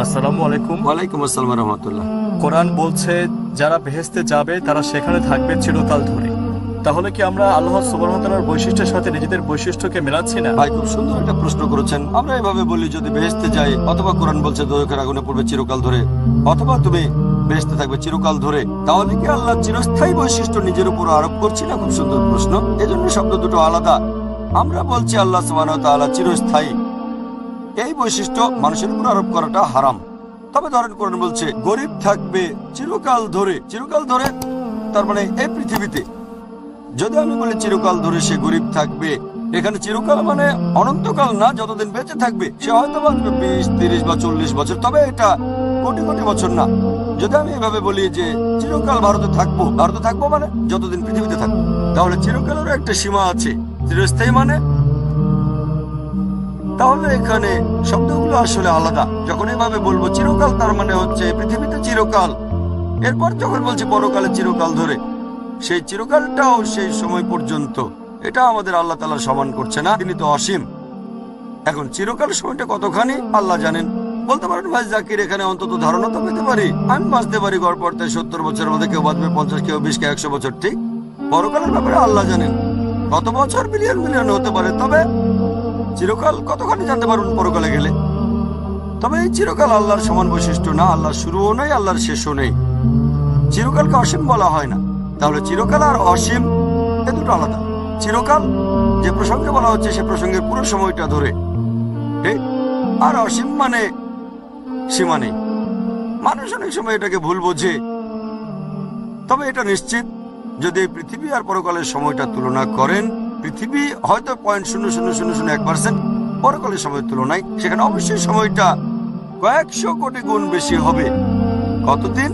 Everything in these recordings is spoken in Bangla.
আসসালামু আলাইকুম। ওয়ালাইকুম আসসালাম রহমতুল্লাহ। কোরআন বলছে যারা বেহেস্তে যাবে তারা সেখানে থাকবে চিরকাল ধরে। তাহলে কি আমরা আল্লাহ সুবর্ণতার বৈশিষ্ট্যের সাথে নিজেদের বৈশিষ্ট্যকে মেলাচ্ছি না? ভাই খুব সুন্দর একটা প্রশ্ন করেছেন। আমরা এভাবে বলি যদি বেহেস্তে যাই অথবা কোরআন বলছে দোজখের আগুনে পড়বে চিরকাল ধরে অথবা তুমি বেহেস্তে থাকবে চিরকাল ধরে তাহলে কি আল্লাহ চিরস্থায়ী বৈশিষ্ট্য নিজের উপর আরোপ করছি না? খুব সুন্দর প্রশ্ন। এজন্য শব্দ দুটো আলাদা। আমরা বলছি আল্লাহ সুবহানাহু ওয়া তাআলা চিরস্থায়ী। এই বৈশিষ্ট্য মানুষের উপর আরোপ করাটা হারাম। তবে ধরেন, কোরআন বলছে, গরিব থাকবে চিরকাল ধরে। চিরকাল ধরে তার মানে এই পৃথিবীতে। যদি আমি বলি চিরকাল ধরে সে গরিব থাকবে, এখানে চিরকাল মানে অনন্তকাল না, যতদিন বেঁচে থাকবে, সে হয়তো বাঁচবে বিশ, তিরিশ বা চল্লিশ বছর। তবে এটা কোটি কোটি বছর না। যদি আমি এভাবে বলি যে চিরকাল ভারতে থাকব ভারতে থাকব মানে যতদিন পৃথিবীতে থাকব, তাহলে চিরকালেরও একটা সীমা আছে। চিরস্থায়ী মানে তাহলে এখানে শব্দগুলো আসলে আলাদা। যখন এভাবে বলব, চিরকাল তার মানে হচ্ছে পৃথিবীতে চিরকাল। এরপর যখন বলছি পরকালে চিরকাল ধরে, সেই চিরকালটাও সেই সময় পর্যন্ত। এটা আমাদের আল্লাহ তালা সমান করছে না, তিনি তো অসীম। এখন চিরকাল সময়টা কতখানি, আল্লাহ জানেন। বলতে পারেন, ভাই জাকির, এখানে অন্তত ধারণা তো পেতে পারি। আমি বাঁচতে পারি গড় পড়তে সত্তর বছরের মধ্যে কেউ বাঁচবে, পঞ্চাশ, কেউ বিশ কে একশো বছর। ঠিক পরকালের ব্যাপারে আল্লাহ জানেন। কত বছর, বিলিয়ন বিলিয়ন হতে পারে, তবে চিরকাল কতখানি জানতে পারুন পরকালে গেলে? তবে এই চিরকাল আল্লাহর সমান বৈশিষ্ট্য না, আল্লাহর শুরুও নেই, আল্লাহর শেষও নেই। চিরকালকে অসীম বলা হয় না। তাহলে চিরকাল আর অসীম এ দুটো আলাদা। চিরকাল যে প্রসঙ্গে বলা হচ্ছে, সে প্রসঙ্গের পুরো সময়টা ধরে? আর অসীম মানে সীমা নেই। মানুষ অনেক সময় এটাকে ভুল বোঝে। তবে এটা নিশ্চিত, যদি পৃথিবী আর পরকালের সময়টা তুলনা করেন পৃথিবী হয়তো পয়েন্ট শূন্য শূন্য শূন্য শূন্য এক পার্সেন্ট পরকালের সময়ের তুলনায়, সেখানে অবশ্যই সময়টা কয়েকশো কোটি গুণ বেশি হবে। কতদিন?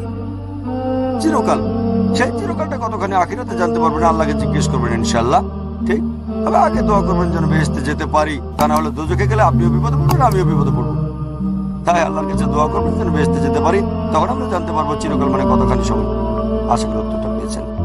চিরকাল। সেই চিরকালটা কতখানি আখিরাতে জানতে পারবেন, আল্লাহকে জিজ্ঞেস করবেন ইনশাল্লাহ ঠিক? তবে আগে দোয়া করবেন যেন বেহেস্তে যেতে পারি, তা না হলে দুজকে গেলে আপনিও বিপদে পড়বেন, আমিও বিপদে পড়ব। তাই আল্লাহর কাছে দোয়া করবেন যেন বেহেস্তে যেতে পারি, তখন আমরা জানতে পারব চিরকাল মানে কতখানি সময়। আশা করি উত্তরটা পেয়েছেন।